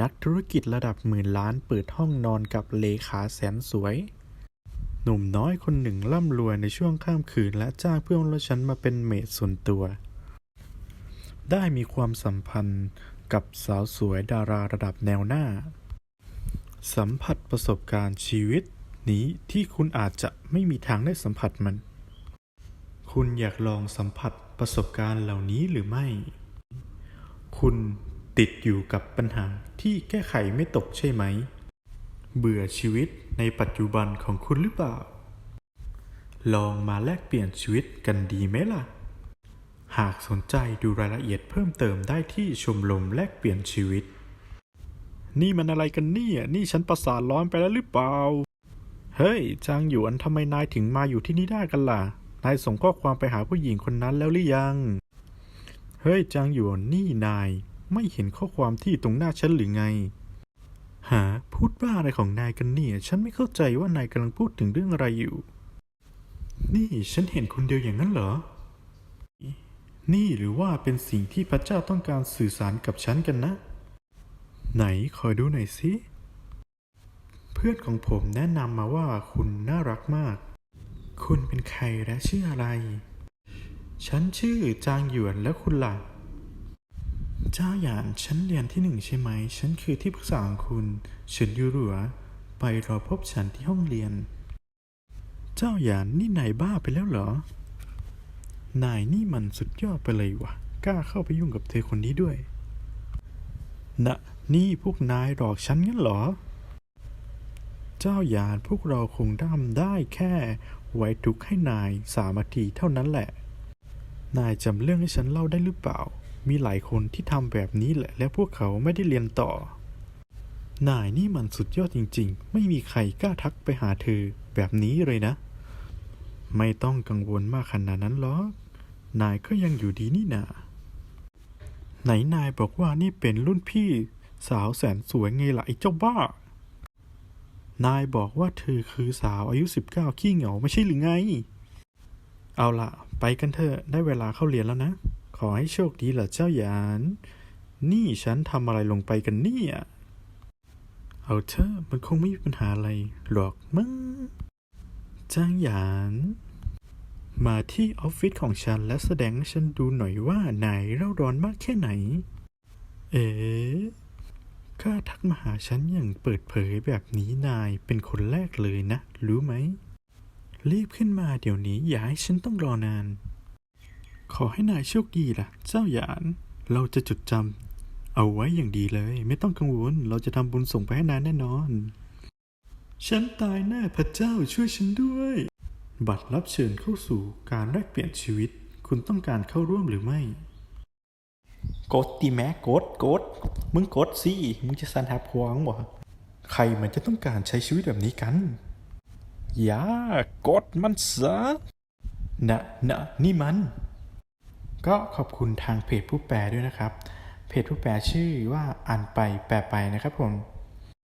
นักธุรกิจระดับหมื่นล้านเปิดห้องนอนกับเลขาแสนสวย หนุ่มน้อยคนหนึ่งร่ำรวยในช่วงข้ามคืนและจ้างเพื่อนรถชั้นมาเป็นเมดส่วนตัว ได้มีความสัมพันธ์กับสาวสวยดาราระดับแนวหน้า สัมผัสประสบการณ์ชีวิตนี้ที่คุณอาจจะไม่มีทางได้สัมผัสมัน คุณอยากลองสัมผัสประสบการณ์เหล่านี้หรือไม่ คุณ ติดอยู่กับปัญหาที่แก้ไขไม่ตกใช่ไหม เบื่อชีวิตในปัจจุบันของคุณหรือเปล่า ลองมาแลกเปลี่ยนชีวิตกันดีไหมล่ะ หากสนใจดูรายละเอียดเพิ่มเติมได้ที่ชมรมแลกเปลี่ยนชีวิต นี่มันอะไรกันเนี่ย นี่ฉันประสาทร้อนไปแล้วหรือเปล่า เฮ้ย จางหยวนทำไมนายถึงมาอยู่ที่นี่ได้กันล่ะ นายส่งข้อความไปหาผู้หญิงคนนั้นแล้วหรือยัง เฮ้ย จางหยวนนี่นาย ไม่เห็นข้อความที่ตรงหน้าฉันหรือไง หาพูดบ้าอะไรของนายกันเนี่ย ฉันไม่เข้าใจว่านายกำลังพูดถึงเรื่องอะไรอยู่ นี่ฉันเห็นคนเดียวอย่างนั้นเหรอ นี่หรือว่าเป็นสิ่งที่พระเจ้าต้องการสื่อสารกับฉันกันนะ ไหนขอยดูหน่อยสิเพื่อนของผมแนะนำมาว่าคุณน่ารักมาก คุณเป็นใครและชื่ออะไร ฉันชื่อจางหยวนแล้วคุณล่ะ จ้าหยานฉันเรียนที่หนึ่งใช่ไหม ฉันคือที่ปรึกษาของคุณเฉินยูหลัว ไปรอพบฉันที่ห้องเรียน เจ้าหยานนี่นายบ้าไปแล้วเหรอ นายนี่มันสุดยอดไปเลยวะกล้าเข้าไปยุ่งกับเธอคนนี้ด้วย นะ นี่พวกนายหลอกฉันงั้นเหรอ เจ้าหยานพวกเราคงทำได้แค่ไว้ทุกข์ให้นายสามนาทีเท่านั้นแหละ นายจำเรื่องให้ฉันเล่าได้หรือเปล่า มีหลายคนที่ทำแบบนี้แหละ และพวกเขาไม่ได้เรียนต่อ นายนี่มันสุดยอดจริง ๆ ไม่มีใครกล้าทักไปหาเธอแบบนี้เลยนะ ไม่ต้องกังวลมากขนาดนั้นหรอก นายก็ยังอยู่ดีนี่นาไหนนายบอกว่านี่เป็นรุ่นพี่สาวแสนสวยไงล่ะไอ้เจ้าบ้า นายบอกว่าเธอคือสาวอายุ 19 ขี้เหงาไม่ใช่หรือไง เอาล่ะ ไปกันเถอะได้เวลาเข้าเรียนแล้วนะ ขอให้โชคดีล่ะเจ้าหยาน นี่ฉันทำอะไรลงไปกันเนี่ย เอาเถอะมันคงไม่มีปัญหาอะไรหรอกมั้งจ้างหยาน มาที่ออฟฟิศของฉันและแสดงให้ฉันดูหน่อยว่านายเร่าร้อนมากแค่ไหน เอ๋ข้าทักมาหาฉันอย่างเปิดเผยแบบนี้นายเป็นคนแรกเลยนะ รู้ไหม รีบขึ้นมาเดี๋ยวนี้อย่าให้ฉันต้องรอนาน ขอให้นายโชคดีล่ะ เจ้าหยาน เราจะจดจำเอาไว้อย่างดีเลย ไม่ต้องกังวล เราจะทำบุญส่งไปให้นายแน่นอน ฉันตายแน่พระเจ้าช่วยฉันด้วย บัตรรับเชิญเข้าสู่การแลกเปลี่ยนชีวิต คุณต้องการเข้าร่วมหรือไม่ กดตีแม้กดกด มึงกดสิ มึงจะสันหาพวงบ่ใครมันจะต้องการใช้ชีวิตแบบนี้กัน อย่ากดมันซะนะนะนี่มัน ก็ขอบคุณทางเพจผู้แปลด้วยนะครับ เพจผู้แปลชื่อว่าอ่านไปแปลไปนะครับผม